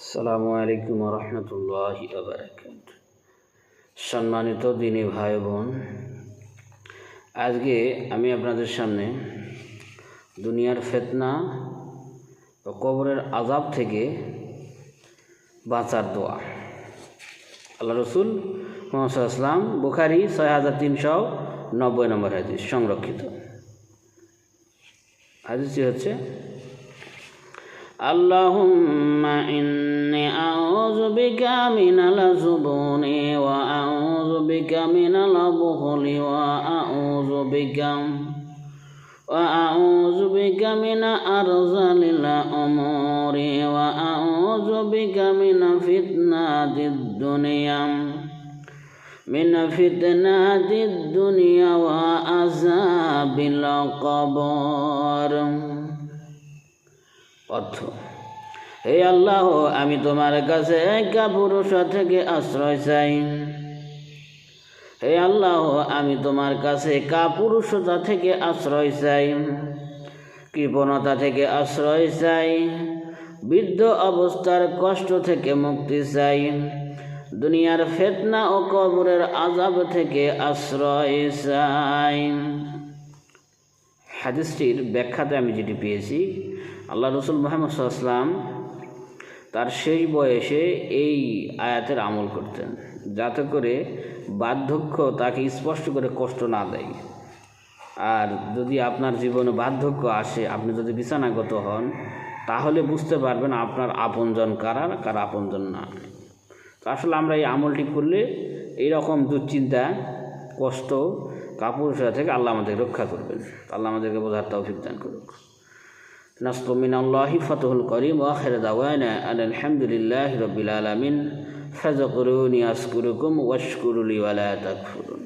আসসালামু আলাইকুম রহমতুল্লাহ সম্মানিত দিনী ভাই বোন, আজকে আমি আপনাদের সামনে দুনিয়ার ফেতনা ও কবরের আজাব থেকে বাঁচার দোয়া। আল্লাহ রসুল মোহাম্মদ আসলাম বুখারি ছয় হাজার তিনশো নব্বই নম্বর হাদিস সংরক্ষিত। হাদিসটি হচ্ছে اللهم إني أعوذ بك من الزبون وأعوذ بك من البخل وأعوذ بك وأعوذ بك من أرذل الأمور وأعوذ بك من فتنة الدنيا من فتنة الدنيا وعذاب القبر অর্থ। হে আল্লাহ, আমি তোমার কাছে কাপুরুষ থেকে আশ্রয় চাই। হে আল্লাহ, আমি তোমার কাছে কাপুরুষতা থেকে আশ্রয় চাই। কৃপণতা থেকে আশ্রয় চাই। বৃদ্ধ অবস্থার কষ্ট থেকে মুক্তি চাই। দুনিয়ার ফেতনা ও কবরের আজাব থেকে আশ্রয় চাই। হাদিসটির ব্যাখ্যাতে আমি যেটি পেয়েছি আল্লাহ রসুল মোহাম্মদ সাল্লাম তার শেষ বয়সে এই আয়াতের আমল করতেন, যাতে করে বার্ধক্য তাকে স্পষ্ট করে কষ্ট না দেয়। আর যদি আপনার জীবনে বার্ধক্য আসে, আপনি যদি বিছানাগত হন, তাহলে বুঝতে পারবেন আপনার আপনজন কারা, কার আপনজন না। তো আসলে আমরা এই আমলটি করলে এইরকম দুশ্চিন্তা, কষ্ট, কাপুরুষতা থেকে আল্লাহ আমাদের রক্ষা করবেন। আল্লাহ আমাদেরকে বোঝার তৌফিক দান করুক। نصر من الله فتح القريب وآخر دعوانا أن الحمد لله رب العالمين. فذكروني أذكركم واشكروا لي ولا تكفرون.